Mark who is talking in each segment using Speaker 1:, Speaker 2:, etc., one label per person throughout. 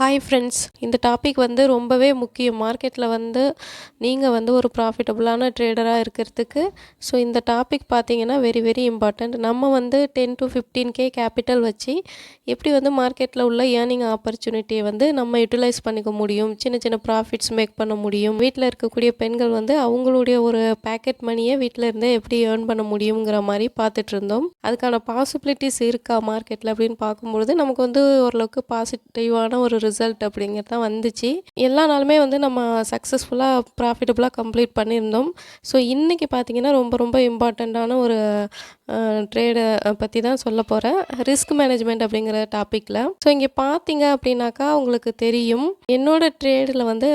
Speaker 1: Hi friends இந்த topic வந்து ரொம்பவே முக்கியம். மார்க்கெட்டில் வந்து நீங்கள் வந்து ஒரு ப்ராஃபிட்டபுளான ட்ரேடராக இருக்கிறதுக்கு. ஸோ இந்த டாபிக் பார்த்தீங்கன்னா வெரி வெரி இம்பார்ட்டண்ட் நம்ம வந்து ten to fifteen K capital வச்சு எப்படி வந்து மார்க்கெட்டில் உள்ள ஏர்னிங் ஆப்பர்ச்சுனிட்டியை வந்து நம்ம யூட்டிலைஸ் பண்ணிக்க முடியும்? சின்ன சின்ன ப்ராஃபிட்ஸ் மேக் பண்ண முடியும்? வீட்டில் இருக்கக்கூடிய பெண்கள் வந்து அவங்களுடைய ஒரு பேக்கெட் மணியை வீட்டில் இருந்தே எப்படி ஏர்ன் பண்ண முடியுங்கிற மாதிரி பார்த்துட்டு இருந்தோம். அதுக்கான பாசிபிலிட்டிஸ் இருக்கா மார்க்கெட்டில் அப்படின்னு பார்க்கும்பொழுது நமக்கு வந்து ஓரளவுக்கு பாசிட்டிவான ஒரு ரிசல்ட் அப்படிங்கிறது தான் வந்துச்சு. எல்லா நாளுமே வந்து நம்ம சக்ஸஸ்ஃபுல்லாக ப்ராஃபிட்டபுளாக கம்ப்ளீட் பண்ணியிருந்தோம். ஸோ இன்றைக்கி பார்த்தீங்கன்னா ரொம்ப ரொம்ப இம்பார்ட்டண்ட்டான ஒரு ட்ரேடை பற்றி தான் சொல்ல போகிறேன் ரிஸ்க் மேனேஜ்மெண்ட் அப்படிங்கிற டாப்பிக்கில் ஸோ இங்கே பார்த்தீங்க அப்படின்னாக்கா உங்களுக்கு தெரியும். என்னோட ட்ரேடில் வந்து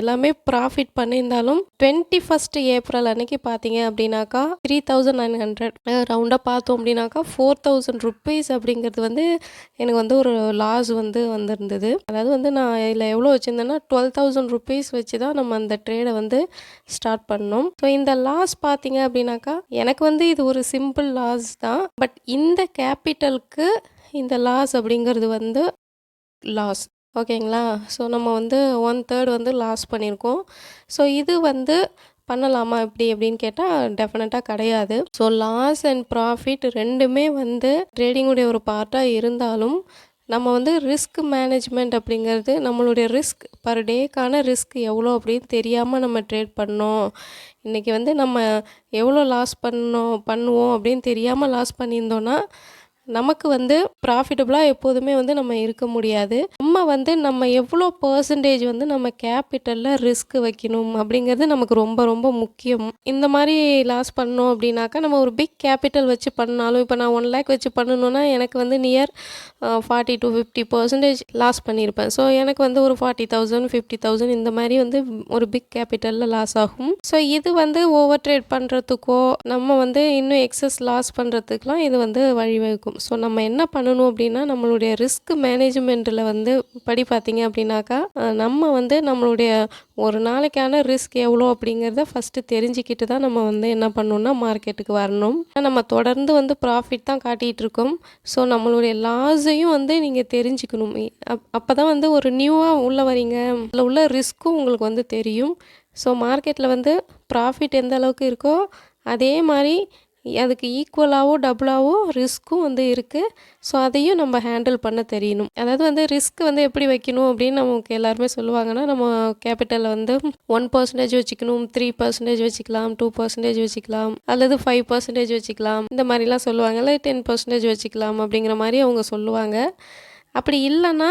Speaker 1: எல்லாமே ப்ராஃபிட் பண்ணியிருந்தாலும் டுவெண்ட்டி ஃபஸ்ட் ஏப்ரல் அன்னைக்கு பார்த்தீங்க அப்படின்னாக்கா த்ரீ தௌசண்ட் நைன் ஹண்ட்ரட் ரவுண்டாக பார்த்தோம் அப்படின்னாக்கா ஃபோர் தௌசண்ட் ருப்பீஸ் அப்படிங்கிறது வந்து எனக்கு வந்து ஒரு லாஸ் வந்து வந்திருந்தது. அதாவது வந்து நான் இதில் எவ்வளோ வச்சுருந்தேன்னா டுவெல் தௌசண்ட் ருப்பீஸ் வச்சு தான் நம்ம அந்த ட்ரேடை வந்து ஸ்டார்ட் பண்ணோம். ஸோ இந்த லாஸ் பார்த்தீங்க அப்படின்னாக்கா எனக்கு வந்து இது ஒரு சிம் சிம்பிள் லாஸ் தான். பட் இந்த கேபிட்டலுக்கு இந்த லாஸ் அப்படிங்கிறது வந்து லாஸ் ஓகேங்களா ஸோ நம்ம வந்து ஒன் தேர்ட் வந்து லாஸ் பண்ணியிருக்கோம் ஸோ இது வந்து பண்ணலாமா இப்படி அப்படின்னு கேட்டால் டெஃபினட்டாக கிடையாது. ஸோ லாஸ் அண்ட் ப்ராஃபிட் ரெண்டுமே வந்து ட்ரேடிங்குடைய ஒரு பார்ட்டாக இருந்தாலும் நம்ம வந்து ரிஸ்க் மேனேஜ்மெண்ட் அப்படிங்கிறது நம்மளுடைய ரிஸ்க் பர் டேக்கான ரிஸ்க் எவ்வளோ அப்படின்னு தெரியாமல் நம்ம ட்ரேட் பண்ணோம். இன்றைக்கி வந்து நம்ம எவ்வளோ லாஸ் பண்ணோம் பண்ணுவோம் அப்படின்னு தெரியாமல் லாஸ் பண்ணியிருந்தோன்னா நமக்கு வந்து ப்ராஃபிட்டபுளாக எப்போதுமே வந்து நம்ம இருக்க முடியாது. நம்ம வந்து நம்ம எவ்வளோ பர்சன்டேஜ் வந்து நம்ம கேபிட்டலில் ரிஸ்க் வைக்கணும் அப்படிங்கிறது நமக்கு ரொம்ப ரொம்ப முக்கியம். இந்த மாதிரி லாஸ் பண்ணோம் அப்படின்னாக்கா நம்ம ஒரு பிக் கேபிட்டல் வச்சு பண்ணாலும் இப்போ நான் ஒன் லேக் வச்சு பண்ணணுன்னா எனக்கு வந்து near forty to fifty percentage loss பண்ணியிருப்பேன் ஸோ எனக்கு வந்து ஒரு ஃபார்ட்டி தௌசண்ட் ஃபிஃப்டி தௌசண்ட் இந்த மாதிரி வந்து ஒரு பிக் கேபிட்டலில் லாஸ் ஆகும். ஸோ இது வந்து ஓவர் ட்ரேட் பண்ணுறதுக்கோ நம்ம வந்து இன்னும் எக்ஸஸ் லாஸ் பண்ணுறதுக்கெலாம் இது வந்து வழிவகுக்கும். ஸோ நம்ம என்ன பண்ணணும் அப்படின்னா நம்மளுடைய ரிஸ்க் மேனேஜ்மெண்ட்டில் வந்து படி பார்த்தீங்க அப்படின்னாக்கா நம்ம வந்து நம்மளுடைய ஒரு நாளைக்கான ரிஸ்க் எவ்வளோ அப்படிங்கிறத ஃபஸ்ட்டு தெரிஞ்சுக்கிட்டு தான் நம்ம வந்து என்ன பண்ணணும்னா மார்க்கெட்டுக்கு வரணும். நம்ம தொடர்ந்து வந்து ப்ராஃபிட் தான் காட்டிகிட்டு இருக்கோம். ஸோ நம்மளுடைய லாஸையும் வந்து நீங்கள் தெரிஞ்சுக்கணும். அப் அப்போ தான் வந்து ஒரு நியூவாக உள்ளே வரீங்க. அதில் உள்ள ரிஸ்க்கும் உங்களுக்கு வந்து தெரியும். ஸோ மார்க்கெட்டில் வந்து ப்ராஃபிட் எந்த அளவுக்கு இருக்கோ அதே மாதிரி அதுக்கு ஈக்குவலாகவோ டபுளாகவோ ரிஸ்க்கும் வந்து இருக்குது ஸோ அதையும் நம்ம ஹேண்டில் பண்ண தெரியணும். அதாவது வந்து ரிஸ்க் வந்து எப்படி வைக்கணும் அப்படின்னு நமக்கு எல்லாருமே சொல்லுவாங்கன்னா நம்ம கேபிட்டலில் வந்து ஒன் பர்சன்டேஜ் வச்சுக்கணும் த்ரீ பர்சன்டேஜ் வச்சுக்கலாம் டூ பர்சன்டேஜ் வச்சுக்கலாம் அல்லது ஃபைவ் பர்சன்டேஜ் வச்சுக்கலாம். இந்த மாதிரிலாம் சொல்லுவாங்க இல்லை டென் பர்சன்டேஜ் வச்சுக்கலாம் அப்படிங்கிற மாதிரி அவங்க சொல்லுவாங்க. அப்படி இல்லைன்னா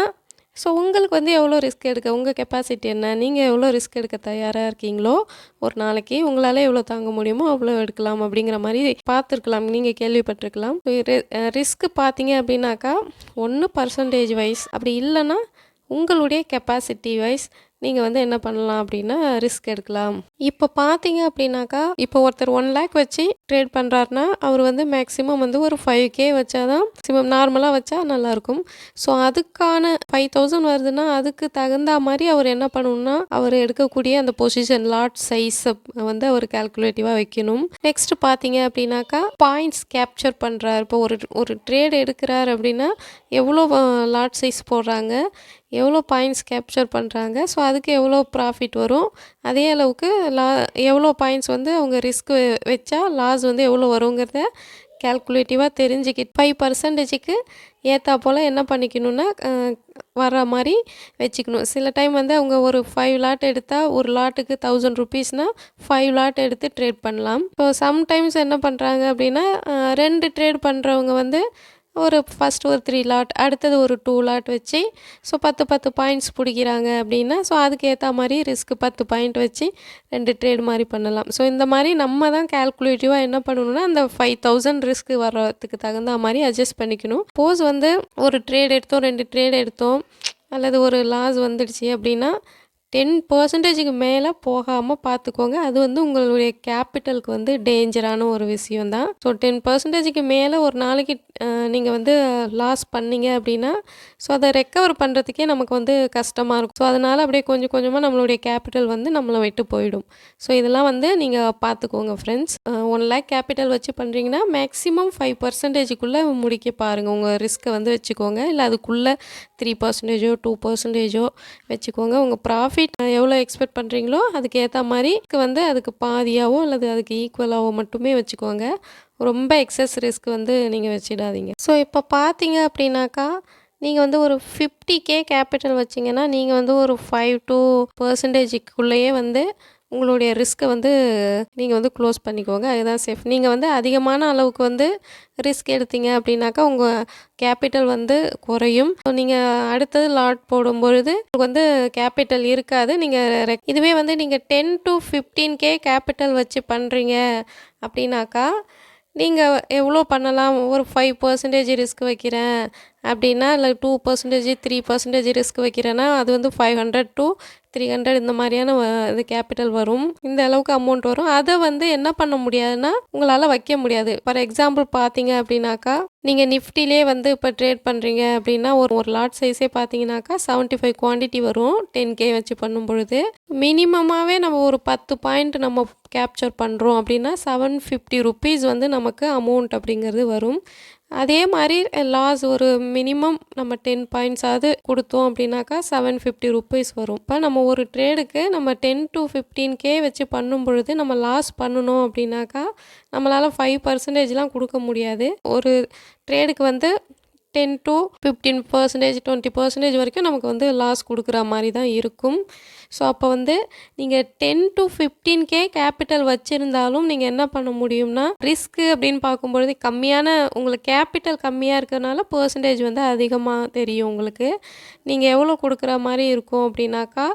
Speaker 1: ஸோ உங்களுக்கு வந்து எவ்வளோ ரிஸ்க் எடுக்க உங்கள் கெப்பாசிட்டி என்ன? நீங்கள் எவ்வளோ ரிஸ்க் எடுக்க தயாராக இருக்கீங்களோ ஒரு நாளைக்கு உங்களால் எவ்வளோ தாங்க முடியுமோ அவ்வளோ எடுக்கலாம் அப்படிங்கிற மாதிரி பார்த்துருக்கலாம். நீங்கள் கேள்விப்பட்டிருக்கலாம். ரிஸ்க் பார்த்தீங்க அப்படின்னாக்கா ஒன்று பர்சன்டேஜ் வைஸ் அப்படி இல்லைன்னா உங்களுடைய கெப்பாசிட்டி வைஸ் நீங்கள் வந்து என்ன பண்ணலாம் அப்படின்னா ரிஸ்க் எடுக்கலாம். இப்போ பார்த்தீங்க அப்படின்னாக்கா இப்போ ஒருத்தர் ஒன் லேக் வச்சு ட்ரேட் பண்ணுறாருனா அவர் வந்து மேக்ஸிமம் வந்து ஒரு ஃபைவ் கே வச்சாதான் மேக்ஸிமம் நார்மலாக வச்சா நல்லாயிருக்கும் ஸோ அதுக்கான ஃபைவ் தௌசண்ட் வருதுன்னா அதுக்கு தகுந்த மாதிரி அவர் என்ன பண்ணணும்னா அவர் எடுக்கக்கூடிய அந்த பொசிஷன் லாட் சைஸை வந்து அவர் கேல்குலேட்டிவாக வைக்கணும். நெக்ஸ்ட் பார்த்தீங்க அப்படின்னாக்கா பாயிண்ட்ஸ் கேப்சர் பண்ணுறாரு இப்போ ஒரு ஒரு ட்ரேட் எடுக்கிறார் அப்படின்னா எவ்வளோ லாட் சைஸ் போடுறாங்க எவ்வளோ பாயிண்ட்ஸ் கேப்சர் பண்ணுறாங்க ஸோ அதுக்கு எவ்வளோ ப்ராஃபிட் வரும்? அதே அளவுக்கு லா எவ்வளோ பாயிண்ட்ஸ் வந்து அவங்க ரிஸ்க் வச்சா லாஸ் வந்து எவ்வளோ வருங்கிறத கேல்குலேட்டிவாக தெரிஞ்சுக்கிட்டு ஃபைவ் பர்சன்டேஜுக்கு ஏற்றா போல் என்ன பண்ணிக்கணுன்னா வர்ற மாதிரி வச்சுக்கணும். சில டைம் வந்து அவங்க ஒரு ஃபைவ் லாட் எடுத்தால் ஒரு லாட்டுக்கு தௌசண்ட் ருபீஸ்னால் ஃபைவ் லாட் எடுத்து ட்ரேட் பண்ணலாம். இப்போ சம்டைம்ஸ் என்ன பண்ணுறாங்க அப்படின்னா ரெண்டு ட்ரேட் பண்ணுறவங்க வந்து ஒரு ஃபஸ்ட் ஒரு த்ரீ லாட் அடுத்தது ஒரு டூ லாட் வச்சு ஸோ பத்து பத்து பாயிண்ட்ஸ் பிடிக்கிறாங்க அப்படின்னா ஸோ அதுக்கு ஏற்ற மாதிரி ரிஸ்க்கு பத்து பாயிண்ட் வச்சு ரெண்டு ட்ரேட் மாதிரி பண்ணலாம். ஸோ இந்த மாதிரி நம்ம தான் கேல்குலேட்டிவாக என்ன பண்ணணும்னா அந்த ஃபைவ் தௌசண்ட் ரிஸ்க்கு வர்றதுக்கு தகுந்த மாதிரி அட்ஜஸ்ட் பண்ணிக்கணும். போஸ் வந்து ஒரு ட்ரேட் எடுத்தோம் ரெண்டு ட்ரேட் எடுத்தோம் அல்லது ஒரு லாஸ் வந்துடுச்சு அப்படின்னா டென் பர்சன்டேஜுக்கு மேலே போகாமல் பார்த்துக்கோங்க அது வந்து உங்களுடைய கேபிட்டலுக்கு வந்து டேஞ்சரான ஒரு விஷயம் தான் ஸோ டென் பர்சன்டேஜுக்கு மேலே ஒரு நாளைக்கு நீங்கள் வந்து லாஸ் பண்ணீங்க அப்படின்னா ஸோ அதை ரெக்கவர் பண்ணுறதுக்கே நமக்கு வந்து கஷ்டமாக இருக்கும். ஸோ அதனால் அப்படியே கொஞ்சம் கொஞ்சமாக நம்மளுடைய கேபிட்டல் வந்து நம்மளை விட்டு போயிடும். ஸோ இதெல்லாம் வந்து நீங்கள் பார்த்துக்கோங்க ஃப்ரெண்ட்ஸ் ஒன் லேக் கேபிட்டல் வச்சு பண்ணுறீங்கன்னா மேக்ஸிமம் ஃபைவ் பர்சன்டேஜுக்குள்ளே முடிக்க பாருங்கள் உங்கள் ரிஸ்க்கை வந்து வச்சுக்கோங்க. இல்லை அதுக்குள்ளே த்ரீ பர்சன்டேஜோ டூ பர்சன்டேஜோ வச்சுக்கோங்க. உங்கள் ப்ராஃபிட் எவ்வளோ எக்ஸ்பெக்ட் பண்ணுறீங்களோ அதுக்கு ஏற்ற மாதிரி வந்து அதுக்கு பாதியாகவோ அல்லது அதுக்கு ஈக்குவலாகவோ மட்டுமே வச்சுக்கோங்க. ரொம்ப எக்ஸஸ் ரிஸ்க் வந்து நீங்கள் வச்சிடாதீங்க. ஸோ இப்போ பார்த்தீங்க அப்படின்னாக்கா நீங்கள் வந்து ஒரு ஃபிஃப்டி கே கேபிட்டல் வச்சிங்கன்னா நீங்கள் வந்து ஒரு ஃபைவ் டூ பர்சன்டேஜுக்குள்ளேயே வந்து உங்களுடைய ரிஸ்க்கை வந்து நீங்கள் வந்து க்ளோஸ் பண்ணிக்கோங்க. அதுதான் சேஃப் நீங்கள் வந்து அதிகமான அளவுக்கு வந்து ரிஸ்க் எடுத்தீங்க அப்படின்னாக்கா உங்கள் கேபிட்டல் வந்து குறையும். ஸோ நீங்கள் அடுத்தது லாட் போடும்பொழுது உங்களுக்கு வந்து கேபிட்டல் இருக்காது. நீங்கள் இதுவே வந்து நீங்கள் ten to fifteen K capital வச்சு பண்ணுறீங்க அப்படின்னாக்கா நீங்கள் எவ்வளோ பண்ணலாம்? ஒரு ஃபைவ் பர்சன்டேஜ் ரிஸ்க் வைக்கிறேன். அப்படின்னா இல்லை two percentage three percentage risk வைக்கிறேன்னா அது வந்து five hundred to three hundred இந்த மாதிரியான இது கேபிட்டல் வரும். இந்த அளவுக்கு அமௌண்ட் வரும். அதை வந்து என்ன பண்ண முடியாதுன்னா உங்களால் வைக்க முடியாது. ஃபார் எக்ஸாம்பிள் பார்த்தீங்க அப்படின்னாக்கா நீங்கள் நிஃப்டிலே வந்து இப்போ ட்ரேட் பண்ணுறீங்க அப்படின்னா ஒரு ஒரு லாட் சைஸே பார்த்தீங்கன்னாக்கா செவன்ட்டி ஃபைவ் குவான்டிட்டி வரும். டென் கே வச்சு பண்ணும் பொழுது மினிமமாகவே நம்ம ஒரு பத்து பாயிண்ட் நம்ம கேப்சர் பண்ணுறோம் அப்படின்னா செவன் ஃபிஃப்டி ருபீஸ் வந்து நமக்கு அமௌண்ட் அப்படிங்கிறது வரும். அதே மாதிரி லாஸ் ஒரு மினிமம் நம்ம டென் பாயிண்ட்ஸாவது கொடுத்தோம் அப்படின்னாக்கா செவன் ஃபிஃப்டி ருபீஸ் வரும். இப்போ நம்ம ஒரு ட்ரேடுக்கு நம்ம டென் டு ஃபிஃப்டீன் கே வச்சு பண்ணும் பொழுது நம்ம லாஸ் பண்ணணும் அப்படின்னாக்கா நம்மளால் ஃபைவ் பர்சன்டேஜ்லாம் கொடுக்க முடியாது. ஒரு ட்ரேடுக்கு வந்து ten to fifteen percentage twenty percentage வரைக்கும் நமக்கு வந்து லாஸ் கொடுக்குற மாதிரி தான் இருக்கும். ஸோ அப்போ வந்து நீங்கள் ten to fifteen K capital வச்சுருந்தாலும் நீங்கள் என்ன பண்ண முடியும்னா ரிஸ்க்கு அப்படின்னு பார்க்கும்பொழுது கம்மியான உங்களுக்கு கேபிட்டல் கம்மியாக இருக்கிறனால பர்சன்டேஜ் வந்து அதிகமாக தெரியும் உங்களுக்கு. நீங்கள் எவ்வளோ கொடுக்குற மாதிரி இருக்கும் அப்படின்னாக்கா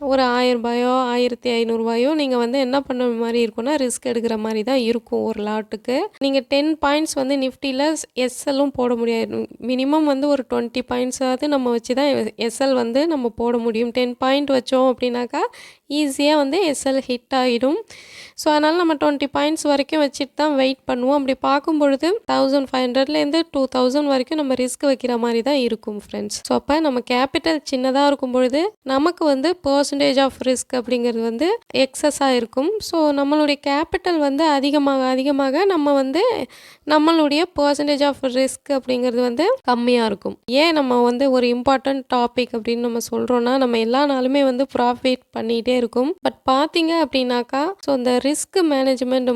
Speaker 1: ஒரு ஆயிரரூபாயோ ஆயிரத்தி ஐநூறுரூவாயோ நீங்கள் வந்து என்ன பண்ண மாதிரி இருக்கும்னா ரிஸ்க் எடுக்கிற மாதிரி தான் இருக்கும் ஒரு லாட்டுக்கு நீங்கள் டென் பாயிண்ட்ஸ் வந்து நிஃப்டியில் எஸ்எல்லும் போட முடியாது. மினிமம் வந்து ஒரு டுவெண்ட்டி பாயிண்ட்ஸாவது நம்ம வச்சு தான் எஸ்எல் வந்து நம்ம போட முடியும். டென் பாயிண்ட் வச்சோம் அப்படின்னாக்கா ஈஸியாக வந்து எஸ்எல் ஹிட் ஆகிடும் ஸோ அதனால் நம்ம டுவெண்ட்டி பாயிண்ட்ஸ் வரைக்கும் வச்சுட்டு தான் வெயிட் பண்ணுவோம். அப்படி பார்க்கும் பொழுது தௌசண்ட் ஃபைவ் ஹண்ட்ரட்லேருந்து டூ தௌசண்ட் வரைக்கும் நம்ம ரிஸ்க் வைக்கிற மாதிரி தான் இருக்கும் ஃப்ரெண்ட்ஸ் ஸோ அப்போ நம்ம கேபிட்டல் சின்னதாக இருக்கும் பொழுது நமக்கு வந்து பர்சன்டேஜ் ஆஃப் ரிஸ்க் அப்படிங்கிறது வந்து எக்ஸஸாக இருக்கும். ஸோ நம்மளுடைய கேபிட்டல் வந்து அதிகமாக அதிகமாக நம்ம வந்து நம்மளுடைய பர்சன்டேஜ் ஆஃப் ரிஸ்க் அப்படிங்கிறது வந்து கம்மியாக இருக்கும். ஏன் நம்ம வந்து ஒரு இம்பார்ட்டண்ட் டாபிக் அப்படின்னு நம்ம சொல்கிறோன்னா நம்ம எல்லா நாளுமே வந்து ப்ராஃபிட் பண்ணிகிட்டே இருக்கும். பட் பார்த்தீங்க அப்படின்னாக்கா ஸோ இந்த ரிஸ்க் மேனேஜ்மெண்ட்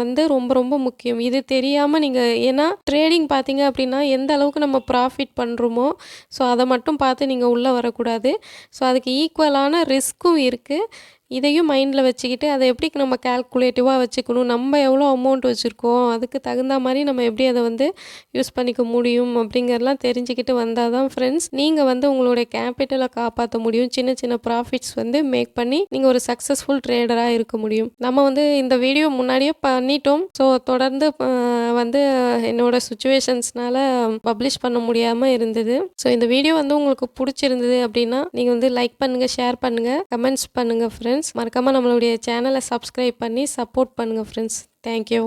Speaker 1: வந்து ரொம்ப ரொம்ப முக்கியம். இது தெரியாமல் நீங்கள் ஏன்னா ட்ரேடிங் பார்த்தீங்க அப்படின்னா எந்த அளவுக்கு நம்ம ப்ராஃபிட் பண்ணுறோமோ ஸோ அதை மட்டும் பார்த்து நீங்கள் உள்ளே வரக்கூடாது. ஸோ அதுக்கு ஈக்குவலான ரிஸ்க்கும் இருக்குது இதையும் மைண்டில் வச்சுக்கிட்டு அதை எப்படி நம்ம கேல்குலேட்டிவாக வச்சுக்கணும்? நம்ம எவ்வளோ அமௌண்ட் வச்சுருக்கோம்? அதுக்கு தகுந்த மாதிரி நம்ம எப்படி அதை வந்து யூஸ் பண்ணிக்க முடியும்? அப்படிங்கிறலாம் தெரிஞ்சுக்கிட்டு வந்தால் தான் ஃப்ரெண்ட்ஸ் நீங்கள் வந்து உங்களுடைய கேபிட்டலை காப்பாற்ற முடியும். சின்ன சின்ன ப்ராஃபிட்ஸ் வந்து மேக் பண்ணி நீங்கள் ஒரு சக்ஸஸ்ஃபுல் ட்ரேடராக இருக்க முடியும். நம்ம வந்து இந்த வீடியோ முன்னாடியே பண்ணிட்டோம். ஸோ தொடர்ந்து வந்து என்னோடய சுச்சுவேஷன்ஸ்னால் பப்ளிஷ் பண்ண முடியாமல் இருந்தது. ஸோ இந்த வீடியோ வந்து உங்களுக்கு பிடிச்சிருந்தது அப்படின்னா நீங்கள் வந்து லைக் பண்ணுங்கள் ஷேர் பண்ணுங்கள் கமெண்ட்ஸ் பண்ணுங்கள் ஃப்ரெண்ட்ஸ் ஃப்ரெண்ட்ஸ் மறக்காமல் நம்மளுடைய சேனலை சப்ஸ்கிரைப் பண்ணி சப்போர்ட் பண்ணுங்கள் ஃப்ரெண்ட்ஸ் தேங்க்யூ